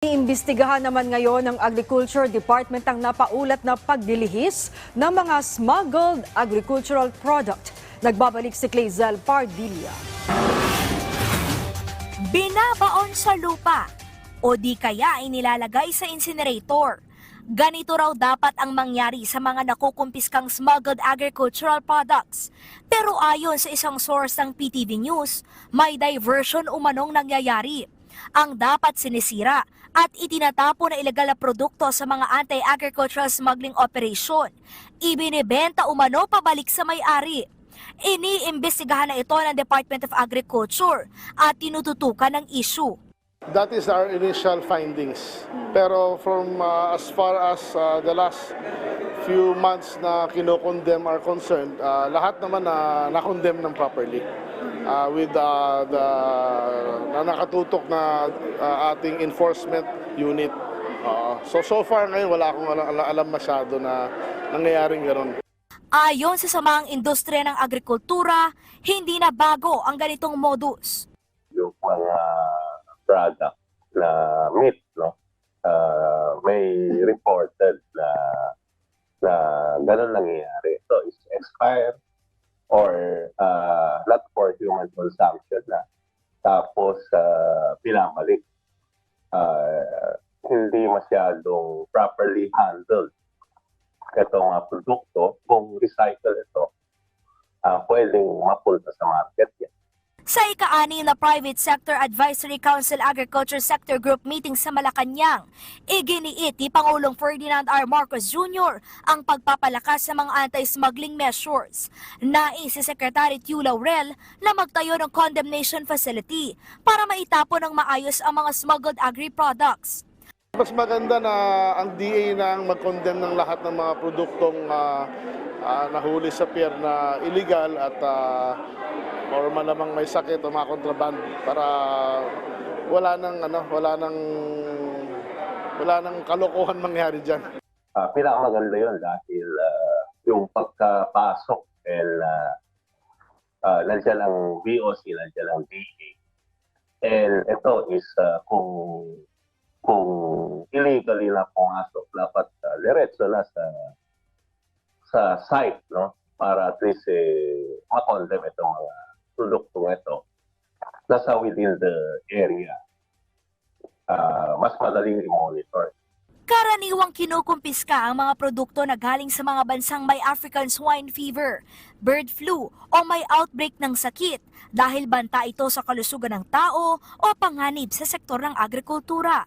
Iimbestigahan naman ngayon ng Agriculture Department ang napaulat na pagdilihis ng mga smuggled agricultural product. Nagbabalik si Clazel Pardilla. Binabaon sa lupa o di kaya inilalagay sa incinerator. Ganito raw dapat ang mangyari sa mga nakukumpiskang smuggled agricultural products. Pero ayon sa isang source ng PTV News, may diversion umanong nangyayari. Ang dapat sinisira at itinatapo na ilegal na produkto sa mga anti-agricultural smuggling operation, ibinibenta umano pabalik sa may-ari. Iniimbestigahan na ito ng Department of Agriculture at tinututukan ng issue. That is our initial findings. Pero from uh, as far as uh, the last few months na kinokondemn are concerned, uh, lahat naman na nakondemn ng properly. Uh, with uh, the na nakatutok na uh, ating enforcement unit. Uh, so so far ngayon wala akong alam, alam masyado na nangyayaring gano'n. Ayon sa samang industriya ng agrikultura, hindi na bago ang ganitong modus. Product na meat, no? Ah, may reported na na ganun nangyayari. So, it's expired or ah, not for human consumption na tapos uh, pinabalik. Ah, hindi masyadong properly handled itong mga produkto. Kung recycle ito, ah, pwedeng mapunta sa market. Sa ika-ani na Private Sector Advisory Council Agriculture Sector Group meeting sa Malacanang, iginiit ni Pangulong Ferdinand R. Marcos Jr. ang pagpapalakas sa mga anti-smuggling measures. Nais si Secretary Tiu Laurel na magtayo ng condemnation facility para maitapon ng maayos ang mga smuggled agri-products. Mas maganda na ang DA na ang mag-condemn ng lahat ng mga produktong ah, ah, nahuli sa pier na illegal at ah, or malamang may sakit o mga kontraband para wala nang ano, wala nang wala nang kalokohan mangyari diyan. uh, pinakamaganda yun dahil ah, yung pagkapasok and uh, uh, nandiyan ang VOC, nandiyan ang DA. And ito is ah, kung kung illegally na pumasok, dapat uh, diretso na sa sa site, no? Para at least eh, makondem itong mga produktong ito nasa within the area. Ah, mas madaling i-monitor. Karaniwang kinukumpiska ang mga produkto na galing sa mga bansang may African swine fever, bird flu o may outbreak ng sakit dahil banta ito sa kalusugan ng tao o panganib sa sektor ng agrikultura.